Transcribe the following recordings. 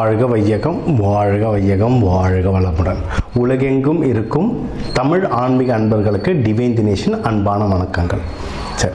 வாழ்க வையகம் வாழ்க வையகம் வாழ்க வளமுடன். உலகெங்கும் இருக்கும் தமிழ் ஆன்மீக அன்பர்களுக்கு டிவைன் தினேஷன் அன்பான வணக்கங்கள். சரி.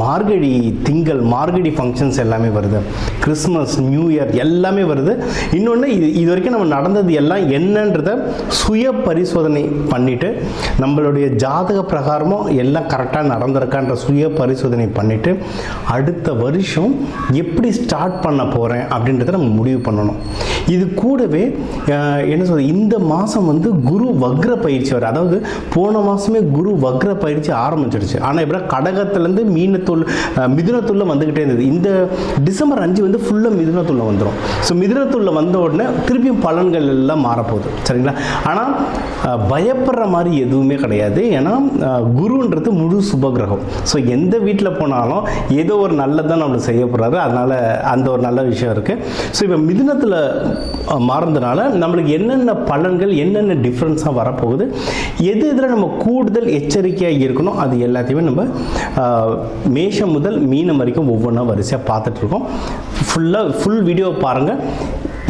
மார்கழி திங்கள் மார்கழி ஃபங்க்ஷன்ஸ் எல்லாமே வருது. கிறிஸ்மஸ் நியூ இயர் எல்லாமே வருது. இன்னொன்று இது இது வரைக்கும் நம்ம நடந்தது எல்லாம் என்னன்றத சுய பரிசோதனை பண்ணிவிட்டு நம்மளுடைய ஜாதக பிரகாரமும் எல்லாம் கரெக்டாக நடந்திருக்கான்ற சுய பரிசோதனை பண்ணிவிட்டு அடுத்த வருஷம் எப்படி ஸ்டார்ட் பண்ண போகிறேன் அப்படின்றத நம்ம முடிவு பண்ணணும். இது கூடவே என்ன சொல்றது இந்த மாதம் வந்து குரு வக்ர பயிற்சி வர அதாவது போன மாதமே குரு வக்ர பயிற்சி ஆரம்பிச்சிடுச்சு ஆனால் இப்போ கடகத்துலேருந்து மீனத்துள் ஆஹ், மிதுனத்துள்ள வந்துக்கிட்டே இருந்தது. இந்த டிசம்பர் அஞ்சு வந்து ஃபுல்லாக மிதுனத்துள்ள வந்துடும் ஸோ மிதுனத்துள்ள வந்த உடனே திருப்பியும் பலன்கள் எல்லாம் மாறப்போகுது. சரிங்களா? ஆனால் பயப்படுற மாதிரி எதுவுமே கிடையாது. ஏன்னா குருன்றது முழு சுபகிரகம். ஸோ எந்த வீட்டில் போனாலும் ஏதோ ஒரு நல்லதான் நம்மளுக்கு செய்ய போகிறாரு அதனால் அந்த ஒரு நல்ல விஷயம் இருக்குது ஸோ இப்போ மிதுனத்தில் மாறுறதுனால நம்மளுக்கு என்னென்ன பலன்கள் என்னென்ன டிஃப்ரென்ஸாக வரப்போகுது எது இதில் நம்ம கூடுதல் எச்சரிக்கையாக இருக்கணும் அது எல்லாத்தையுமே நம்ம மேஷம் முதல் மீனம் வரைக்கும் ஒவ்வொன்றா வரிசையாக பார்த்துட்ருக்கோம். ஃபுல்லாக ஃபுல் வீடியோ பாருங்கள்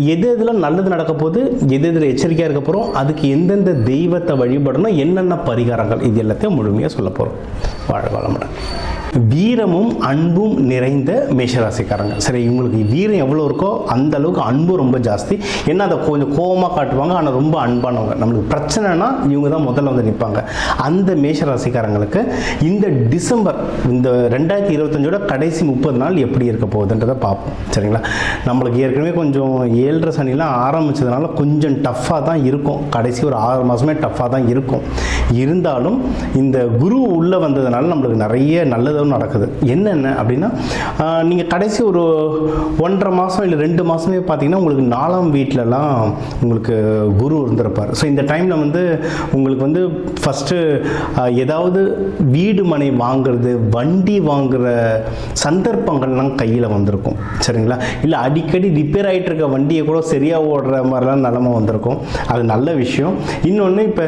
எது எதில் நல்லது நடக்க போகுது எது எதில் எச்சரிக்கையாக இருக்க போகிறோம் அதுக்கு எந்தெந்த தெய்வத்தை வழிபடணும் என்னென்ன பரிகாரங்கள் இது எல்லாத்தையும் முழுமையாக சொல்ல போகிறோம் வாழ வளமுடன் வீரமும் அன்பும் நிறைந்த மேஷராசிக்காரங்க. சரி இவங்களுக்கு வீரம் எவ்வளோ இருக்கோ அந்த அளவுக்கு அன்பும் ரொம்ப ஜாஸ்தி. ஏன்னா அதை கொஞ்சம் கோவமாக காட்டுவாங்க ஆனால் ரொம்ப அன்பானவங்க. நம்மளுக்கு பிரச்சனைனா இவங்க தான் முதல்ல வந்து நிற்பாங்க அந்த மேஷராசிக்காரங்களுக்கு இந்த டிசம்பர் இந்த ரெண்டாயிரத்தி இருபத்தஞ்சோட கடைசி முப்பது நாள் எப்படி இருக்க போகுதுன்றதை பார்ப்போம். சரிங்களா? நம்மளுக்கு ஏற்கனவே கொஞ்சம் ஏழரை சனிலாம் ஆரம்பித்ததுனால கொஞ்சம் டஃப்பாக தான் இருக்கும். கடைசி ஒரு ஆறு மாதமே டஃப்பாக தான் இருக்கும். இருந்தாலும் இந்த குரு உள்ளே வந்ததுனால நம்மளுக்கு நிறைய நல்லது ஏதோ நடக்குது. என்னென்ன அப்படின்னா நீங்கள் கடைசி ஒரு ஒன்றரை மாதம் இல்லை ரெண்டு மாதமே பார்த்தீங்கன்னா உங்களுக்கு நாலாம் வீட்டிலலாம் உங்களுக்கு குரு இருந்திருப்பார். ஸோ இந்த டைமில் வந்து உங்களுக்கு வந்து ஃபஸ்ட்டு ஏதாவது வீடு மனை வாங்குறது வண்டி வாங்குற சந்தர்ப்பங்கள்லாம் கையில் வந்திருக்கும். சரிங்களா? இல்லை அடிக்கடி ரிப்பேர் ஆகிட்டு இருக்க வண்டியை கூட சரியாக ஓடுற மாதிரிலாம் நிலமை வந்திருக்கும். அது நல்ல விஷயம். இன்னொன்று இப்போ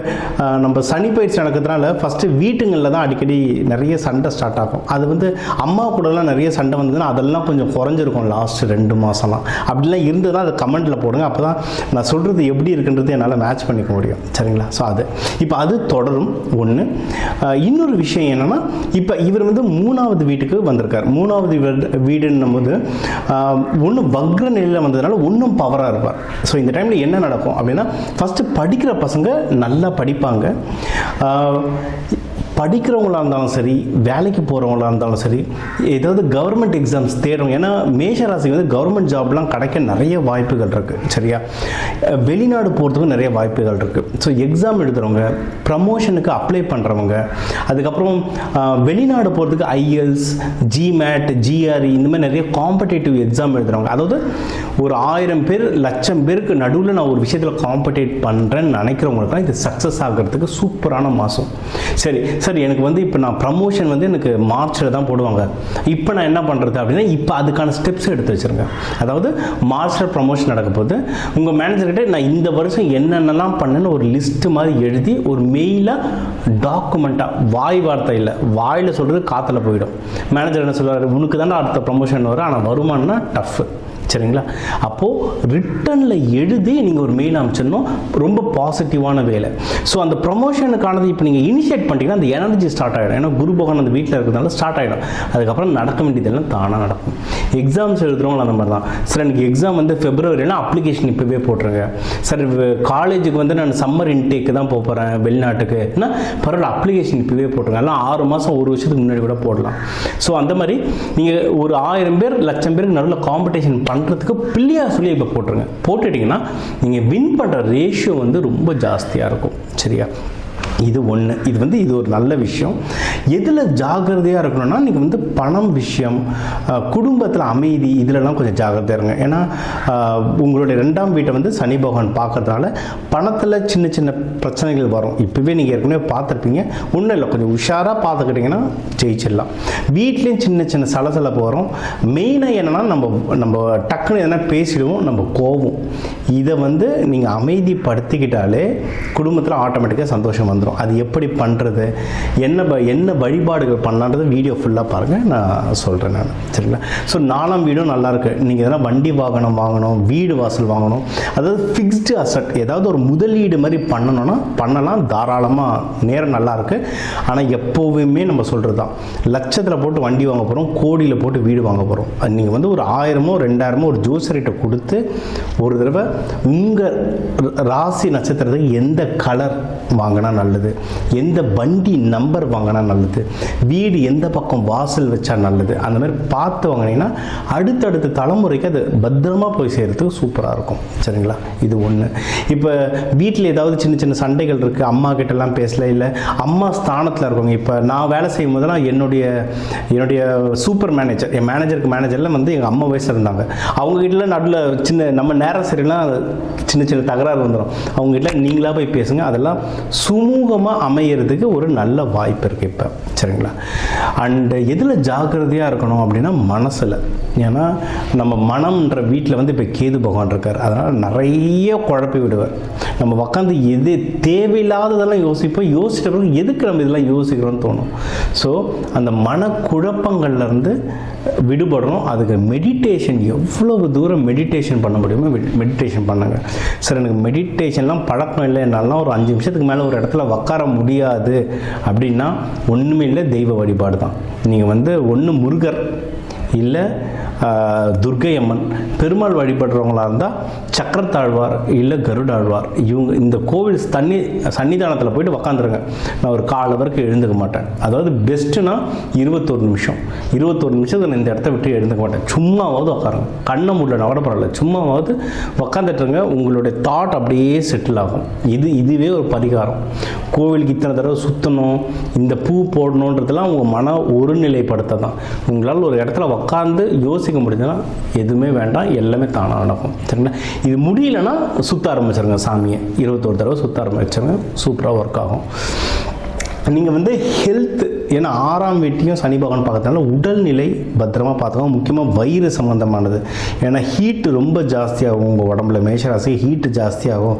நம்ம சனி பயிற்சி நடக்கிறதுனால ஃபஸ்ட்டு வீட்டுங்களில் தான் அடிக்கடி நிறைய சண்டை ஸ்டார்ட் ஆகும். அது வந்து அம்மா கூடலாம் நிறைய சண்டை வந்ததுன்னா அதெல்லாம் கொஞ்சம் குறைஞ்சிருக்கும் லாஸ்ட் ரெண்டு மாதம்லாம் அப்படிலாம் இருந்ததுன்னா அதை கமெண்ட்டில் போடுங்க. அப்போ தான் நான் சொல்கிறது எப்படி இருக்குன்றது என்னால் மேட்ச் பண்ணிக்க முடியும். சரிங்களா? ஸோ அது. இப்போ அது தொடரும். ஒன்று இன்னொரு விஷயம் என்னென்னா இப்போ இவர் வந்து மூணாவது வீட்டுக்கு வந்திருக்கார். மூணாவது வீடு வீடுன்னும் போது ஒன்று வக்ர நிலையில் வந்ததுனால ஒன்றும் பவராக இருப்பார். ஸோ இந்த டைமில் என்ன நடக்கும் அப்படின்னா ஃபஸ்ட்டு படிக்கிற பசங்க நல்லா படிப்பாங்க. படிக்கிறவங்களா இருந்தாலும் சரி வேலைக்கு போகிறவங்களா இருந்தாலும் சரி ஏதாவது கவர்மெண்ட் எக்ஸாம்ஸ் தேடும் ஏன்னா மேஷராசிக்கு வந்து கவர்மெண்ட் ஜாப்லாம் கிடைக்க நிறைய வாய்ப்புகள் இருக்குது சரியா? வெளிநாடு போகிறதுக்கும் நிறைய வாய்ப்புகள் இருக்குது ஸோ எக்ஸாம் எழுதுகிறவங்க ப்ரமோஷனுக்கு அப்ளை பண்ணுறவங்க அதுக்கப்புறம் வெளிநாடு போகிறதுக்கு ஐஎல்ஸ் ஜிமேட் ஜிஆர்இ இந்த மாதிரி நிறைய காம்படேட்டிவ் எக்ஸாம் எழுதுகிறவங்க அதாவது ஒரு ஆயிரம் பேர் லட்சம் பேருக்கு நடுவில் நான் ஒரு விஷயத்தில் காம்படேட் பண்ணுறேன்னு நினைக்கிறவங்களுக்குலாம் இது சக்ஸஸ் ஆகிறதுக்கு சூப்பரான மாதம் சரி சரி எனக்கு வந்து இப்போ நான் ப்ரமோஷன் வந்து எனக்கு மார்ச்சில் தான் போடுவாங்க. இப்போ நான் என்ன பண்ணுறது அப்படின்னா இப்போ அதுக்கான ஸ்டெப்ஸ் எடுத்து வச்சுருங்க. அதாவது மார்ச்சில் ப்ரமோஷன் நடக்க போது உங்கள் மேனேஜர்கிட்ட நான் இந்த வருஷம் என்னென்னலாம் பண்ணேன்னு ஒரு லிஸ்ட்டு மாதிரி எழுதி ஒரு மெயிலாக டாக்குமெண்ட்டாக வாய் வார்த்தை இல்லை வாயில் சொல்கிறது காற்றுல போயிடும். மேனேஜர் என்ன சொல்லுவார்? உனக்கு தானே அடுத்த ப்ரமோஷன் வரும் ஆனால் வருமானம்னா டஃப்பு சரிங்களா? அப்போது ரிட்டனில் எழுதி நீங்கள் ஒரு மெயில் அனுப்பிச்சிடணும். ரொம்ப பாசிட்டிவான வேலை. ஸோ அந்த ப்ரொமோஷனுக்கானது இப்போ நீங்கள் இனிஷியேட் பண்ணிட்டீங்கன்னா அந்த எனர்ஜி ஸ்டார்ட் ஆகிடும் ஏன்னா குரு பகவான் அந்த வீட்டில் இருக்கிறதுனால ஸ்டார்ட் ஆகிடும் அதுக்கப்புறம் நடக்க வேண்டியதெல்லாம் தானாக நடக்கும். எக்ஸாம்ஸ் எழுதுகிறவங்களும் அந்த மாதிரி தான் சார் எனக்கு எக்ஸாம் வந்து ஃபெப்ரவரினா அப்ளிகேஷன் இப்போவே போட்டுருங்க. சார் காலேஜுக்கு வந்து நான் சம்மர் இன்டேக்கு தான் போக போகிறேன் வெளிநாட்டுக்குன்னா பரவாயில்ல அப்ளிகேஷன் இப்போவே போட்டுருங்க. எல்லாம் ஆறு மாதம் ஒரு வருஷத்துக்கு முன்னாடி கூட போடலாம். ஸோ அந்த மாதிரி நீங்கள் ஒரு ஆயிரம் பேர் லட்சம் பேருக்கு நடுவில் காம்படிஷன் பண்ணுறதுக்கு பிள்ளையார் சொல்லி இப்போ போட்டுருங்க. போட்டுட்டிங்கன்னா நீங்கள் வின் பண்ணுற ரேஷியோ வந்து ரொம்ப ஜாஸ்தியாக இருக்கும். சரியா? இது ஒன்று இது வந்து இது ஒரு நல்ல விஷயம். எதில் ஜாக்கிரதையாக இருக்கணும்னா நீங்கள் வந்து பணம் விஷயம் குடும்பத்தில் அமைதி இதிலலாம் கொஞ்சம் ஜாக்கிரதையாக இருங்க. ஏன்னா உங்களுடைய ரெண்டாம் வீட்டை வந்து சனி பகவான் பார்க்கறதுனால பணத்தில் சின்ன சின்ன பிரச்சனைகள் வரும். இப்போவே நீங்கள் ஏற்கனவே பார்த்துருப்பீங்க. ஒன்றும் இல்லை கொஞ்சம் உஷாராக பார்த்துக்கிட்டிங்கன்னா ஜெயிச்சிடலாம். வீட்லேயும் சின்ன சின்ன சலசலப்பு வரும். மெயினாக என்னென்னா நம்ம நம்ம டக்குன்னு எதனா பேசிடுவோம் நம்ம கோவம் இதை வந்து நீங்கள் அமைதிப்படுத்திக்கிட்டாலே குடும்பத்தில் ஆட்டோமேட்டிக்காக சந்தோஷம் வந்துடும் அது எப்படி பண்ணுறது என்ன ப- என்ன வழிபாடுகள் பண்ணலான்றது வீடியோ ஃபுல்லாக பாருங்கள் நான் சொல்கிறேன் நான். சரிங்களா? ஸோ நாலாம் வீடும் நல்லாயிருக்கு நீங்கள் எதனா வண்டி வாகனம் வாங்கணும் வீடு வாசல் வாங்கணும் அதாவது ஃபிக்ஸ்டு அசட் ஏதாவது ஒரு முதலீடு மாதிரி பண்ணணும்னா பண்ணலாம். தாராளமாக நேரம் நல்லாயிருக்கு ஆனால் எப்போவுமே நம்ம சொல்கிறது தான் லட்சத்தில் போட்டு வண்டி வாங்க போகிறோம் கோடியில் போட்டு வீடு வாங்க போகிறோம் நீங்கள் வந்து ஒரு ஆயிரமோ ரெண்டாயிரமோ ஒரு ஜோசரிட்ட கொடுத்து ஒரு தடவை உங்கள் ராசி நட்சத்திரத்துக்கு எந்த கலர் வாங்கினா நல்லது. எந்த வண்டி நம்பர் வாங்கினா நல்லது. வீடு எந்த பக்கம் வாசல் வச்சா நல்லது. அந்த மாதிரி பார்த்து வாங்கினீங்கன்னா அடுத்தடுத்த தலைமுறைக்கு அது பத்திரமா போய் சேர்கிறதுக்கு சூப்பராக இருக்கும். சரிங்களா? இது ஒன்று இப்போ வீட்டில் ஏதாவது சின்ன சின்ன சண்டைகள் இருக்குது அம்மா கிட்டலாம் பேசல இல்லை அம்மா ஸ்தானத்தில் இருக்கவங்க இப்போ நான் வேலை செய்யும் போதெல்லாம் என்னுடைய என்னுடைய சூப்பர் மேனேஜர் என் மேனேஜருக்கு மேனேஜரில் வந்து எங்கள் அம்மா வயசில் இருந்தாங்க. அவங்க கிட்ட நடுவில் சின்ன நம்ம நேரம் சரிலாம் சின்ன சின்ன தகராறு வந்துடும் அவங்க கிட்ட நீங்களாக போய் பேசுங்க அதெல்லாம் சுமூகமாக அமையிறதுக்கு ஒரு நல்ல வாய்ப்பு இருக்குது இப்போ. சரிங்களா? அண்டு எதில் ஜாக்கிரதையாக இருக்கணும் அப்படின்னா மனசில். ஏன்னா நம்ம மனம்ன்ற வீட்டில் வந்து இப்போ கேது பகவான் இருக்கார். அதனால் நிறைய குழப்பி விடுவார். நம்ம உட்காந்து எது தேவையில்லாததெல்லாம் யோசிப்போம். யோசிச்சிட்ட எதுக்கு நம்ம இதெல்லாம் யோசிக்கிறோம்னு தோணும். ஸோ அந்த மனக்குழப்பங்கள்லேருந்து விடுபடுறோம் அதுக்கு மெடிடேஷன் எவ்வளவு தூரம் மெடிடேஷன் பண்ண முடியுமோ மெடிடேஷன் பண்ணுங்க. சார் எனக்கு மெடிடேஷன்லாம் பழக்கம் இல்லை என்னாலாம் ஒரு அஞ்சு நிமிஷத்துக்கு மேலே ஒரு இடத்துல உட்கார முடியாது அப்படின்னா ஒன்றுமே இல்லை தெய்வ வழிபாடு தான் நீங்கள் வந்து ஒன்று முருகர் இல்லை ஆஹ், துர்க்கை அம்மன் பெருமாள் வழிபடுறவங்களா இருந்தால் சக்கரத்தாழ்வார் இல்லை கருடாழ்வார். இவங்க இந்த கோவில் தண்ணி சன்னிதானத்தில் போயிட்டு உக்காந்துருங்க. நான் ஒரு கால் வரைக்கும் எழுந்துக்க மாட்டேன். அதாவது பெஸ்ட்டுனா இருபத்தோரு நிமிஷம். இருபத்தோரு நிமிஷத்துக்கு நான் இந்த இடத்த விட்டு எழுந்துக்க மாட்டேன். சும்மாவாவது உட்காருங்க கண்ணை முடியல கூட பரவாயில்ல. சும்மாவாவது உக்காந்துட்டுருங்க. உங்களுடைய தாட் அப்படியே செட்டில் ஆகும். இது இதுவே ஒரு பரிகாரம். கோவிலுக்கு இத்தனை தடவை சுற்றணும் இந்த பூ போடணுன்றதெல்லாம் உங்கள் மன ஒருநிலைப்படுத்த தான் உங்களால் ஒரு இடத்துல உக்காந்து யோசிக்க முடிஞ்சதுன்னா எதுவுமே வேண்டாம் எல்லாமே தானாக நடக்கும். சரிங்களா? இது முடியலன்னா சுற்ற ஆரம்பிச்சிருங்க சாமியை. இருபத்தோரு தடவை சுற்ற ஆரம்பிச்சிருங்க. சூப்பராக ஒர்க் ஆகும். நீங்கள் வந்து ஹெல்த் ஏன்னா ஆறாம் வீட்டையும் சனி பகவான் பார்க்கறதுனால உடல்நிலை பத்திரமா பார்த்துக்கோங்க. முக்கியமாக வயிறு சம்மந்தமானது ஏன்னா ஹீட்டு ரொம்ப ஜாஸ்தியாகும் உங்கள் உடம்புல. மேஷராசி ஹீட்டு ஜாஸ்தியாகும்.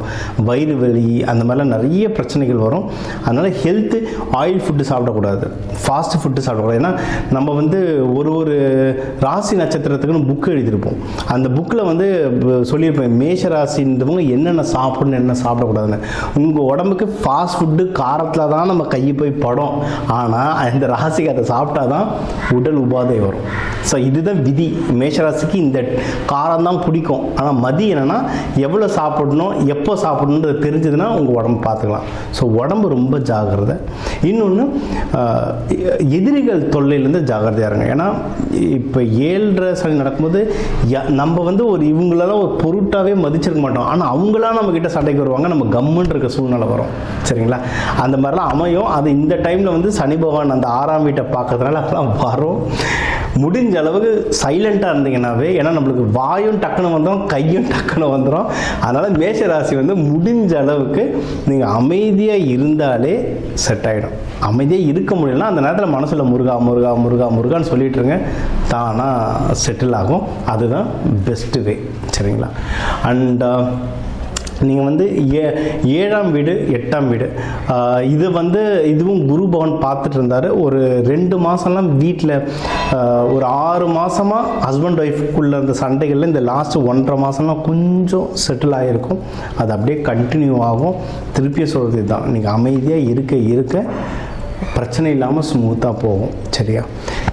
வயிறு வலி அந்த மாதிரிலாம் நிறைய பிரச்சனைகள் வரும். அதனால் ஹெல்த்து ஆயில் ஃபுட்டு சாப்பிடக்கூடாது. ஃபாஸ்ட் ஃபுட்டு சாப்பிடக்கூடாது. ஏன்னா நம்ம வந்து ஒரு ஒரு ராசி நட்சத்திரத்துக்குன்னு புக் எழுதியிருப்போம். அந்த புக்கில் வந்து சொல்லியிருப்பேன் மேஷ ராசின்றவங்க என்னென்ன சாப்பிடணும் என்ன சாப்பிடக்கூடாதுன்னு. உங்கள் உடம்புக்கு ஃபாஸ்ட் ஃபுட்டு காரத்தில் தான் நம்ம கையை போய் படும். ஆனால் அந்த ராசிக்கு அதை சாப்பிட்டா தான் உடல் உபாதை வரும். ஸோ இதுதான் விதி. மேஷராசிக்கு இந்த காரம் தான் பிடிக்கும். ஆனால் மதி என்னென்னா எவ்வளோ சாப்பிடணும் எப்போ சாப்பிடணுன்றது தெரிஞ்சதுன்னா உங்கள் உடம்பு பார்த்துக்கலாம். ஸோ உடம்பு ரொம்ப ஜாகிரதை. இன்னொன்று எதிரிகள் தொல்லையிலேருந்து ஜாகிரதையாக இருங்க. ஏன்னா இப்போ ஏழரை சனி நடக்கும்போது நம்ம வந்து ஒரு இவங்களெல்லாம் ஒரு பொருட்டாகவே மதிச்சிருக்க மாட்டோம். ஆனால் அவங்களாம் நம்மக்கிட்ட சண்டைக்கு வருவாங்க. நம்ம கம்முன்னு இருக்க சூழ்நிலை வரும். சரிங்களா? அந்த மாதிரிலாம் அமையும். அது இந்த டைமில் வந்து சனி பகவான் அந்த ஆறாம் வீட்டை பார்க்கறதுனால அதெல்லாம் வரும். முடிஞ்ச அளவுக்கு சைலண்ட்டாக இருந்தீங்கன்னாவே ஏன்னா நம்மளுக்கு வாயும் டக்குன்னு வந்துடும் கையும் டக்குன்னு வந்துடும் அதனால் மேஷ ராசி வந்து முடிஞ்ச அளவுக்கு நீங்கள் அமைதியாக இருந்தாலே செட் ஆகிடும் அமைதியாக இருக்க முடியலன்னா அந்த நேரத்தில் மனசில் முருகா முருகா முருகா முருகான்னு சொல்லிட்டு இருங்க. தானாக செட்டில் ஆகும். அதுதான் பெஸ்ட்டு வே சரிங்களா? அண்ட் நீங்கள் வந்து ஏ ஏழாம் வீடு எட்டாம் வீடு. இது வந்து இதுவும் குரு பவன் பார்த்துட்டு இருந்தார். ஒரு ரெண்டு மாதம்லாம் வீட்டில் ஒரு ஆறு மாதமாக ஹஸ்பண்ட் ஒய்ஃபுக்குள்ளே இருந்த சண்டைகளில் இந்த லாஸ்ட் ஒன்றரை மாதம்லாம் கொஞ்சம் செட்டில் ஆகிருக்கும் அது அப்படியே கண்டினியூ ஆகும். திருப்பியும் சொல்கிறது இதுதான் நீங்கள் அமைதியாக இருக்க இருக்க பிரச்சனை இல்லாமல் ஸ்மூத்தாக போகும் சரியா?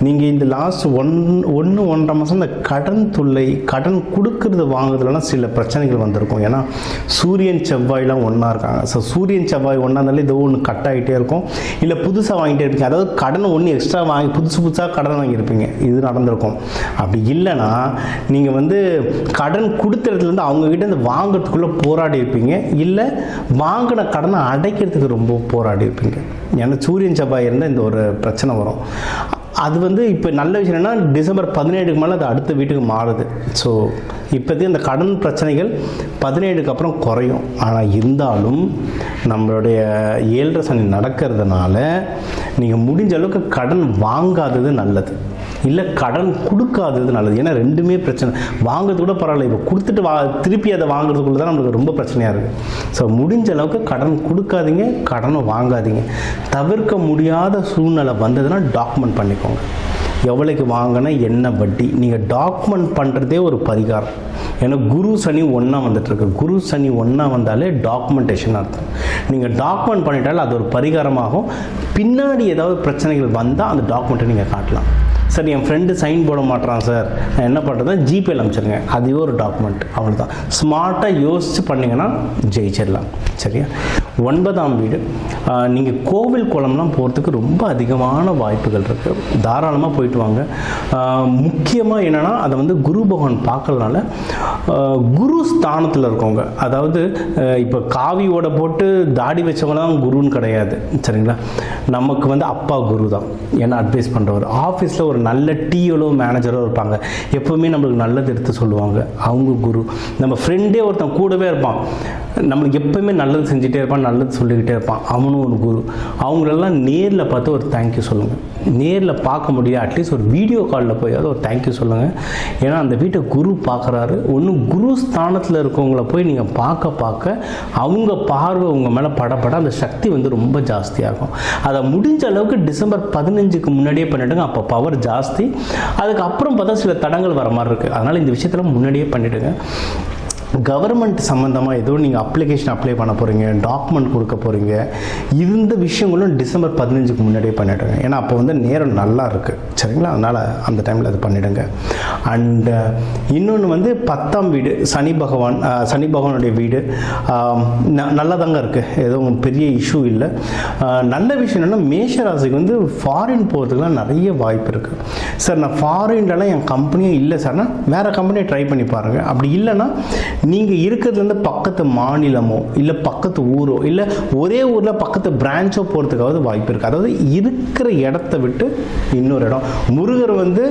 நீங்கள் இந்த லாஸ்ட் ஒன் ஒன்று ஒன்றரை மாதம் இந்த கடன் தொல்லை கடன் கொடுக்கறது வாங்குறதுலலாம் சில பிரச்சனைகள் வந்திருக்கும். ஏன்னா சூரியன் செவ்வாய்லாம் ஒன்றா இருக்காங்க. ஸோ சூரியன் செவ்வாய் ஒன்றா இருந்தாலும் ஏதோ ஒன்று கட் ஆகிட்டே இருக்கும். இல்லை புதுசாக வாங்கிட்டே இருப்பீங்க. அதாவது கடன் ஒன்று எக்ஸ்ட்ரா வாங்கி புதுசு புதுசாக கடன் வாங்கியிருப்பீங்க. இது நடந்திருக்கும். அப்படி இல்லைன்னா நீங்கள் வந்து கடன் கொடுத்த இடத்துலேருந்து அவங்கக்கிட்ட இந்த வாங்குறதுக்குள்ளே போராடி இருப்பீங்க இல்லை வாங்கின கடனை அடைக்கிறதுக்கு ரொம்ப போராடி இருப்பீங்க ஏன்னா சூரியன் செவ்வாய் இருந்தால் இந்த ஒரு பிரச்சனை வரும். அது வந்து இப்போ நல்ல விஷயம் என்னென்னா டிசம்பர் பதினேழுக்கு மேலே அது அடுத்த வீட்டுக்கு மாறுது. ஸோ இப்போதைக்கு அந்த கடன் பிரச்சனைகள் பதினேழுக்கு அப்புறம் குறையும். ஆனால் இருந்தாலும் நம்மளுடைய ஏழரை சனி நடக்கிறதுனால நீங்கள் முடிஞ்ச அளவுக்கு கடன் வாங்காதது நல்லது. இல்லை கடன் கொடுக்காதது நல்லது. ஏன்னா ரெண்டுமே பிரச்சனை. வாங்குறது கூட பரவாயில்ல. இப்போ கொடுத்துட்டு வா திருப்பி அதை வாங்குறதுக்குள்ள தான் நம்மளுக்கு ரொம்ப பிரச்சனையாக இருக்குது ஸோ முடிஞ்ச அளவுக்கு கடன் கொடுக்காதீங்க கடனை வாங்காதீங்க. தவிர்க்க முடியாத சூழ்நிலை வந்ததுன்னா டாக்குமெண்ட் பண்ணிக்கோங்க. எவ்வளோக்கு வாங்கினா என்ன வட்டி? நீங்கள் டாக்குமெண்ட் பண்ணுறதே ஒரு பரிகாரம். ஏன்னா குரு சனி ஒன்றா வந்துட்டுருக்கு. குரு சனி ஒன்றா வந்தாலே டாக்குமெண்டேஷன் அர்த்தம். நீங்கள் டாக்குமெண்ட் பண்ணிட்டாலே அது ஒரு பரிகாரமாகும். பின்னாடி ஏதாவது பிரச்சனைகள் வந்தால் அந்த டாக்குமெண்ட்டை நீங்கள் காட்டலாம். சார் என் ஃப்ரெண்டு சைன் போட மாட்டான் சார். நான் என்ன பண்ணுறதுனா ஜிபேல அனுப்பிச்சிருங்க. அதுவே ஒரு டாக்குமெண்ட் அவ்வளோதான் ஸ்மார்ட்டாக யோசித்து பண்ணிங்கன்னா ஜெயிச்சிடலாம். சரியா? ஒன்பதாம் வீடு. நீங்கள் கோவில் குளம்லாம் போகிறதுக்கு ரொம்ப அதிகமான வாய்ப்புகள் இருக்குது தாராளமாக போயிட்டு வாங்க. முக்கியமாக என்னென்னா அதை வந்து குரு பகவான் பார்க்கறதுனால குரு ஸ்தானத்தில் இருக்கவங்க. அதாவது இப்போ காவியோட போட்டு தாடி வச்சவங்க தான் குருன்னு கிடையாது. சரிங்களா? நமக்கு வந்து அப்பா குரு தான் ஏன்னா அட்வைஸ் பண்ணுறவர் ஆஃபீஸில் ஒரு நல்ல டிஎலோ மேனேஜரோ இருப்பாங்க. எப்போவுமே நம்மளுக்கு நல்லது எடுத்து சொல்லுவாங்க. அவங்க குரு. நம்ம ஃப்ரெண்டே ஒருத்தன் கூடவே இருப்பான். நம்மளுக்கு எப்போவுமே நல்லது செஞ்சுட்டே இருப்பான் நல்லது சொல்லிக்கிட்டே இருப்பான். அவனும் ஒரு குரு. அவங்களெல்லாம் நேரில் பார்த்து ஒரு தேங்க்யூ சொல்லுங்கள் நேரில் பார்க்க முடியாது. அட்லீஸ்ட் ஒரு வீடியோ காலில் போய் ஒரு தேங்க்யூ சொல்லுங்கள் ஏன்னா அந்த வீட்டை குரு பார்க்குறாரு. ஒன்று குரு ஸ்தானத்தில் இருக்கவங்கள போய் நீங்கள் பார்க்க பார்க்க அவங்க பார்வை உங்கள் மேலே படப்பட அந்த சக்தி வந்து ரொம்ப ஜாஸ்தியாகும். அதை முடிஞ்ச அளவுக்கு டிசம்பர் பதினஞ்சுக்கு முன்னாடியே பண்ணிவிடுங்க அப்போ பவர் ஜாஸ்தி. அதுக்கப்புறம் பார்த்தா சில தடங்கள் வர மாதிரி இருக்குது அதனால் இந்த விஷயத்தில் முன்னாடியே பண்ணிவிடுங்க கவர்மெண்ட் சம்மந்தமாக ஏதோ நீங்கள் அப்ளிகேஷன் அப்ளை பண்ண போகிறீங்க டாக்குமெண்ட் கொடுக்க போகிறீங்க இந்த விஷயங்களும் டிசம்பர் பதினஞ்சுக்கு முன்னாடியே பண்ணிவிடுங்க ஏன்னா அப்போ வந்து நேரம் நல்லா இருக்குது சரிங்களா? அதனால் அந்த டைமில் அது பண்ணிவிடுங்க அண்டு இன்னொன்று வந்து பத்தாம் வீடு சனி பகவான் சனி பகவானுடைய வீடு ந- நல்லா தாங்க இருக்குது எதுவும் பெரிய இஷ்யூ இல்லை. நல்ல விஷயம் என்னென்னா மேஷராசிக்கு வந்து ஃபாரின் போகிறதுக்குலாம் நிறைய வாய்ப்பு இருக்குது சார் நான் ஃபாரின்லலாம் என் கம்பெனியும் இல்லை சார்னா வேறு கம்பெனியை ட்ரை பண்ணி பாருங்கள் அப்படி இல்லைன்னா நீங்கள் இருக்கிறதுலேருந்து பக்கத்து மாநிலமோ இல்லை பக்கத்து ஊரோ இல்லை ஒரே ஊரில் பக்கத்து பிரான்ச்சோ போகிறதுக்காவது வாய்ப்பு இருக்குது அதாவது இருக்கிற இடத்த விட்டு இன்னொரு இடம். முருகர் வந்து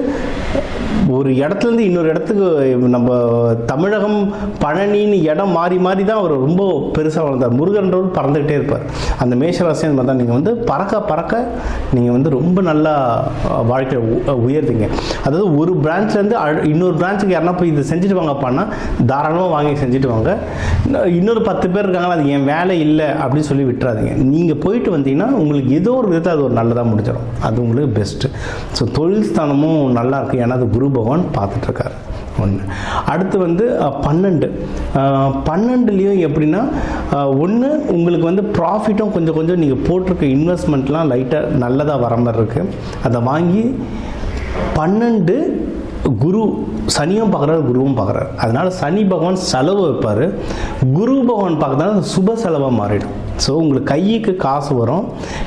ஒரு இடத்துலேருந்து இன்னொரு இடத்துக்கு நம்ம தமிழகம் பழனின்னு இடம் மாறி மாறி தான் அவர் ரொம்ப பெருசாக வளர்ந்தார். முருகன்றவர் பறந்துக்கிட்டே இருப்பார். அந்த மேஷராசி அந்த மாதிரி தான் நீங்கள் வந்து பறக்க பறக்க நீங்கள் வந்து ரொம்ப நல்லா வாழ்க்கையை உ- உயர்வீங்க அதாவது ஒரு பிரான்ச்லேருந்து இன்னொரு பிரான்ச்சுக்கு யாருன்னா போய் இதை செஞ்சுட்டு வாங்கப்பான்னா தாராளமாக வாங்கி செஞ்சுட்டு வாங்க இன்னொரு பத்து பேர் இருக்காங்களா அது என் வேலை இல்லை அப்படின்னு சொல்லி விட்டுறாதீங்க. நீங்கள் போயிட்டு வந்தீங்கன்னா உங்களுக்கு ஏதோ ஒரு விதத்தில் அது ஒரு நல்லதாக முடிஞ்சிடும். அது உங்களுக்கு பெஸ்ட்டு ஸோ தொழில் ஸ்தானமும் நல்லாயிருக்கு ஏன்னா அது குரு பகவான் பார்த்துட்ருக்காரு. ஒன்று அடுத்து வந்து பன்னெண்டு. பன்னெண்டுலேயும் எப்படின்னா ஒன்று உங்களுக்கு வந்து ப்ராஃபிட்டும் கொஞ்சம் கொஞ்சம் நீங்கள் போட்டிருக்க இன்வெஸ்ட்மெண்ட்லாம் லைட்டாக நல்லதாக வர மாதிரி இருக்குது அதை வாங்கி பன்னெண்டு குரு சனியும் பார்க்குறாரு குருவும் பார்க்குறாரு. அதனால் சனி பகவான் செலவு வைப்பார். குரு பகவான் பார்க்கறதுனால சுப செலவாக மாறிடும். ஸோ உங்களுக்கு கைக்கு காசு வரும்.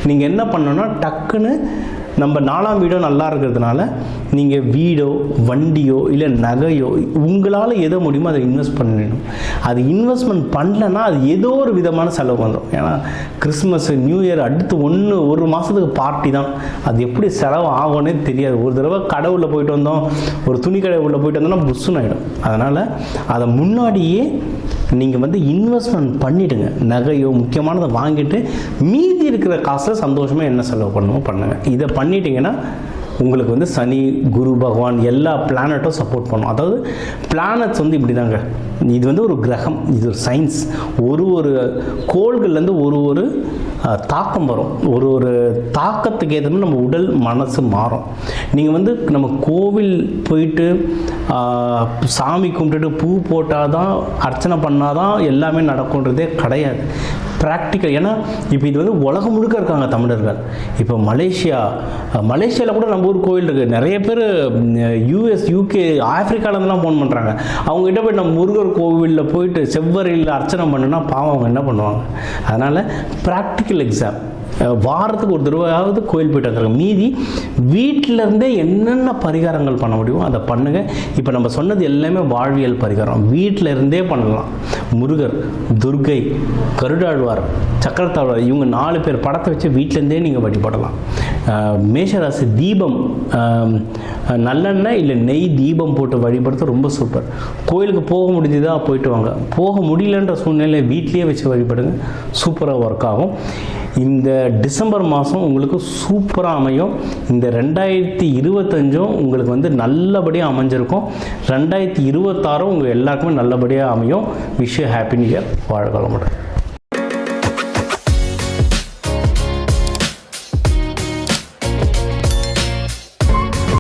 நீங்கள் என்ன பண்ணணும்னா டக்குன்னு நம்ம நாலாம் வீடோ நல்லா இருக்கிறதுனால நீங்கள் வீடோ வண்டியோ இல்லை நகையோ உங்களால் எதை முடியுமோ அதை இன்வெஸ்ட் பண்ணிடணும் அது இன்வெஸ்ட்மெண்ட் பண்ணலன்னா அது ஏதோ ஒரு விதமான செலவு வந்துடும் ஏன்னா கிறிஸ்மஸ் நியூ இயர் அடுத்து ஒன்று ஒரு மாதத்துக்கு பார்ட்டி தான். அது எப்படி செலவு ஆகும்னே தெரியாது. ஒரு தடவை கடை போயிட்டு வந்தோம் ஒரு துணி கடை உள்ள போயிட்டு வந்தோம்னா புஷ்ஷுன்னு ஆகிடும் அதனால் அதை முன்னாடியே நீங்கள் வந்து இன்வெஸ்ட்மெண்ட் பண்ணிவிடுங்க நகையோ முக்கியமானதை வாங்கிட்டு மீதி இருக்கிற காசை சந்தோஷமாக என்ன செலவு பண்ணுமோ பண்ணுங்கள் இதை பண்ணிட்டீங்கன்னா உங்களுக்கு வந்து சனி குரு பகவான் எல்லா பிளானட்டும் சப்போர்ட் பண்ணும். அதாவது பிளானட்ஸ் வந்து இப்படி தாங்க இது வந்து ஒரு கிரகம் இது ஒரு சயின்ஸ் ஒரு ஒரு கோள்கள்லேருந்து ஒரு ஒரு தாக்கம் வரும். ஒரு ஒரு தாக்கத்துக்கு ஏற்ற மாதிரி நம்ம உடல் மனசு மாறும். நீங்கள் வந்து நம்ம கோவில் போயிட்டு சாமி கும்பிட்டுட்டு பூ போட்டால் தான் அர்ச்சனை பண்ணால் தான் எல்லாமே நடக்குன்றதே கிடையாது. ப்ராக்டிக்கல் ஏன்னா இப்போ இது வந்து உலகம் முழுக்க இருக்காங்க தமிழர்கள். இப்போ மலேசியா மலேசியாவில் கூட நம்ம ஊர் கோயில் இருக்குது நிறைய பேர் யூஎஸ் யூகே ஆப்பிரிக்காவிலேருந்துலாம் ஃபோன் பண்ணுறாங்க அவங்ககிட்ட போய் நம்ம முருகர் கோவிலில் போயிட்டு செவ்வரையில் அர்ச்சனை பண்ணுனா பாவம் அவங்க என்ன பண்ணுவாங்க? அதனால் ப்ராக்டிக்கல் எக்ஸாம் வாரத்துக்கு ஒரு தடவையாவது கோயில் போயிட்டு வந்துருங்க மீதி வீட்டில இருந்தே என்னென்ன பரிகாரங்கள் பண்ண முடியுமோ அதை பண்ணுங்கள் இப்போ நம்ம சொன்னது எல்லாமே வாழ்வியல் பரிகாரம். வீட்டில் இருந்தே பண்ணலாம். முருகர் துர்கை கருடாழ்வார் சக்கரத்தாழ்வார் இவங்க நாலு பேர் படத்தை வச்சு வீட்டிலேருந்தே நீங்கள் வழிபடலாம். மேஷராசி தீபம் நல்லெண்ணெய் இல்லை நெய் தீபம் போட்டு வழிபடுறது ரொம்ப சூப்பர் கோயிலுக்கு போக முடிஞ்சுதா? போயிட்டு வாங்க. போக முடியலன்ற சூழ்நிலை வீட்லேயே வச்சு வழிபடுங்க. சூப்பராக ஒர்க் ஆகும். இந்த டிசம்பர் மாதம் உங்களுக்கு சூப்பராக அமையும். இந்த ரெண்டாயிரத்தி இருபத்தஞ்சும் உங்களுக்கு வந்து நல்லபடியாக அமைஞ்சிருக்கும். ரெண்டாயிரத்தி இருபத்தாறும் உங்கள் எல்லாருக்குமே நல்லபடியாக அமையும். விஷ் ஹாப்பி நியூ இயர் வாழ்க